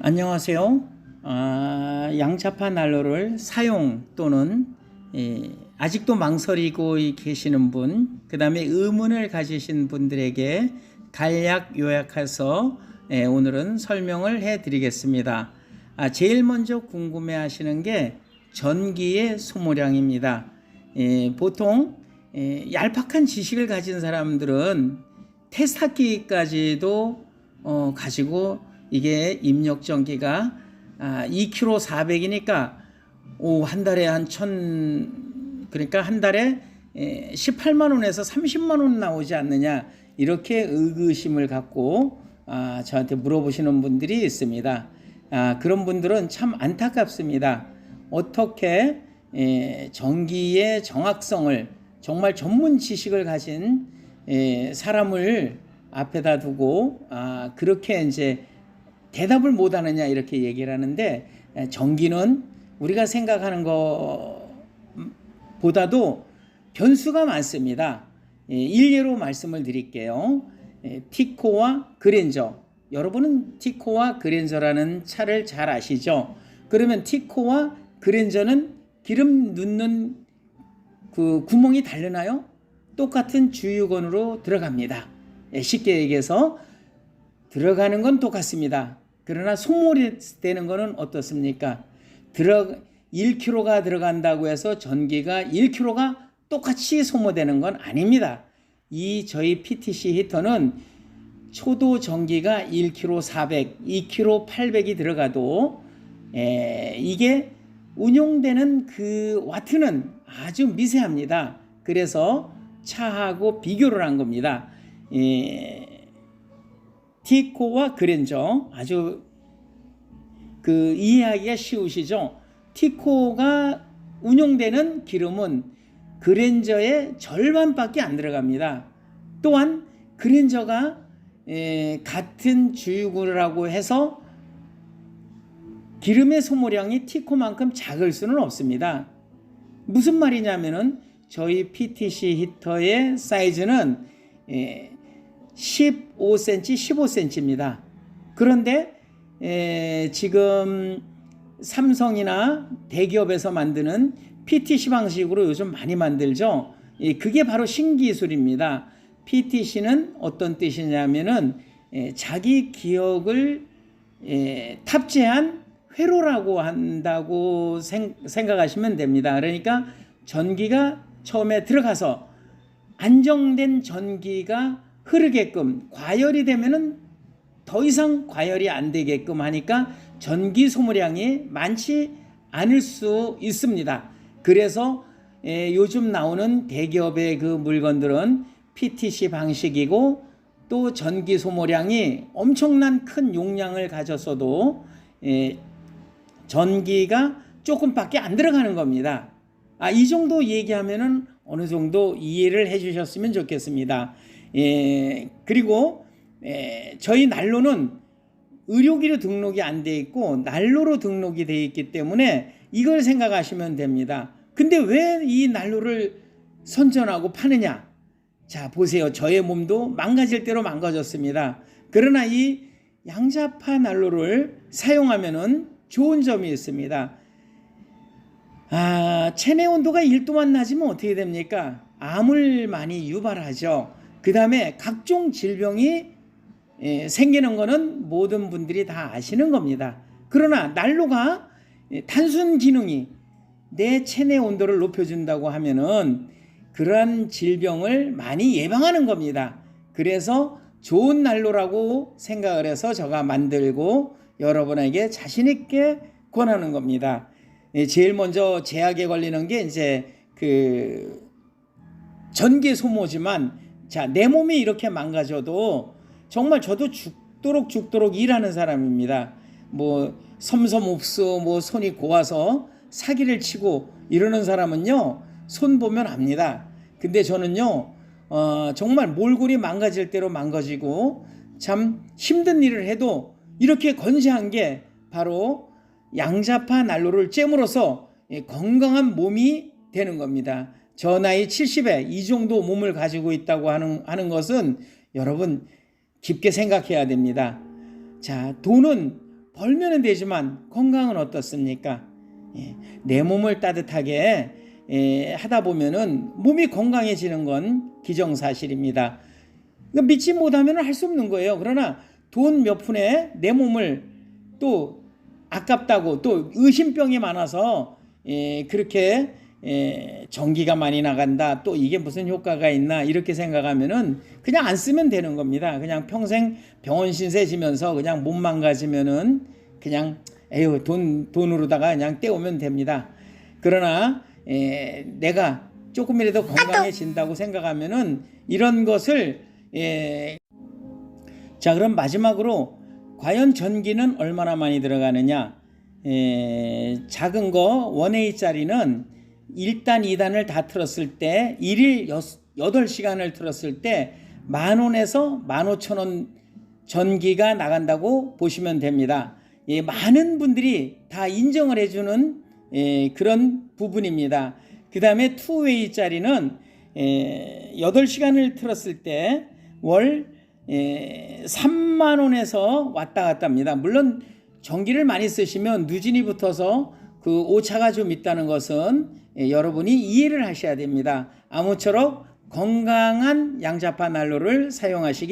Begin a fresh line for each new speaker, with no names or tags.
안녕하세요. 아, 양자파 난로를 사용 또는 예, 아직도 망설이고 이- 계시는 분, 그 다음에 의문을 가지신 분들에게 간략 요약해서 예, 오늘은 설명을 해드리겠습니다. 아, 제일 먼저 궁금해하시는 게 전기의 소모량입니다. 예, 보통 예, 얄팍한 지식을 가진 사람들은 테스타기까지도 어, 가지고 이게 입력 전기가 아, 2kg 400이니까 오, 한 달에 한 천 그러니까 한 달에 에, 18만 원에서 30만 원 나오지 않느냐 이렇게 의구심을 갖고 아, 저한테 물어보시는 분들이 있습니다. 아, 그런 분들은 참 안타깝습니다. 어떻게 에, 전기의 정확성을 정말 전문 지식을 가진 에, 사람을 앞에다 두고 아, 그렇게 이제 대답을 못 하느냐 이렇게 얘기를 하는데 에, 전기는 우리가 생각하는 것보다도 변수가 많습니다. 예, 일례로 말씀을 드릴게요. 예, 티코와 그랜저. 여러분은 티코와 그랜저라는 차를 잘 아시죠? 그러면 티코와 그랜저는 기름 넣는 그 구멍이 다르나요? 똑같은 주유건으로 들어갑니다. 예, 쉽게 얘기해서 들어가는 건 똑같습니다. 그러나 소모되는 거는 어떻습니까? 들어 1kg가 들어간다고 해서 전기가 1kg가 똑같이 소모되는 건 아닙니다. 이 저희 PTC 히터는 초도 전기가 1kg 400, 2kg 800이 들어가도 에, 이게 운용되는 그 와트는 아주 미세합니다. 그래서 차하고 비교를 한 겁니다. 예, 티코와 그랜저 아주 그 이해하기가 쉬우시죠? 티코가 운용되는 기름은 그랜저의 절반밖에 안 들어갑니다. 또한 그랜저가 에, 같은 주유구라고 해서 기름의 소모량이 티코만큼 작을 수는 없습니다. 무슨 말이냐면은 저희 PTC 히터의 사이즈는 에, 15cm, 15cm입니다. 그런데 에, 지금 삼성이나 대기업에서 만드는 PTC 방식으로 요즘 많이 만들죠. 예, 그게 바로 신기술입니다. PTC는 어떤 뜻이냐면은 에, 자기 기억을 에, 탑재한 회로라고 한다고 생, 생각하시면 됩니다. 그러니까 전기가 처음에 들어가서 안정된 전기가 흐르게끔 과열이 되면은 더 이상 과열이 안 되게끔 하니까 전기 소모량이 많지 않을 수 있습니다. 그래서 에, 요즘 나오는 대기업의 그 물건들은 PTC 방식이고 또 전기 소모량이 엄청난 큰 용량을 가졌어도 에, 전기가 조금밖에 안 들어가는 겁니다. 아, 이 정도 얘기하면은 어느 정도 이해를 해 주셨으면 좋겠습니다. 예, 그리고 예, 저희 난로는 의료기로 등록이 안 돼 있고 난로로 등록이 돼 있기 때문에 이걸 생각하시면 됩니다. 근데 왜 이 난로를 선전하고 파느냐? 자, 보세요. 저의 몸도 망가질 대로 망가졌습니다. 그러나 이 양자파 난로를 사용하면은 좋은 점이 있습니다. 아, 체내 온도가 1도만 낮으면 어떻게 됩니까? 암을 많이 유발하죠. 그 다음에 각종 질병이 예, 생기는 거는 모든 분들이 다 아시는 겁니다. 그러나 난로가 예, 단순 기능이 내 체내 온도를 높여준다고 하면은 그러한 질병을 많이 예방하는 겁니다. 그래서 좋은 난로라고 생각을 해서 제가 만들고 여러분에게 자신있게 권하는 겁니다. 예, 제일 먼저 제약에 걸리는 게 이제 그 전기 소모지만 자, 내 몸이 이렇게 망가져도 정말 저도 죽도록 죽도록 일하는 사람입니다. 뭐 섬섬없어 뭐 손이 고와서 사기를 치고 이러는 사람은요 손 보면 압니다. 근데 저는요 어, 정말 몰골이 망가질 대로 망가지고 참 힘든 일을 해도 이렇게 건재한 게 바로 양자파 난로를 쬐므로써 예, 건강한 몸이 되는 겁니다. 저 나이 70에 이 정도 몸을 가지고 있다고 하는, 하는 것은 여러분 깊게 생각해야 됩니다. 자, 돈은 벌면은 되지만 건강은 어떻습니까? 예, 내 몸을 따뜻하게 예, 하다 보면은 몸이 건강해지는 건 기정사실입니다. 그러니까 믿지 못하면 할 수 없는 거예요. 그러나 돈 몇 푼에 내 몸을 또 아깝다고 또 의심병이 많아서 예, 그렇게 예, 전기가 많이 나간다 또 이게 무슨 효과가 있나 이렇게 생각하면은 그냥 안 쓰면 되는 겁니다. 그냥 평생 병원 신세 지면서 그냥 몸 망가지면은 그냥 에휴 돈 돈으로다가 그냥 떼오면 됩니다. 그러나 예, 내가 조금이라도 건강해진다고 생각하면은 이런 것을 예, 자 그럼 마지막으로 과연 전기는 얼마나 많이 들어가느냐? 에, 작은 거 1A짜리는 1단, 2단을 다 틀었을 때 1일 8시간을 틀었을 때 만원에서 15,000원 전기가 나간다고 보시면 됩니다. 예, 많은 분들이 다 인정을 해주는 예, 그런 부분입니다. 그 다음에 2Way짜리는 예, 8시간을 틀었을 때월 예, 3만 원에서 왔다 갔다 합니다. 물론 전기를 많이 쓰시면 누진이 붙어서 그 오차가 좀 있다는 것은 예, 여러분이 이해를 하셔야 됩니다. 아무쪼록 건강한 양자파 난로를 사용하시기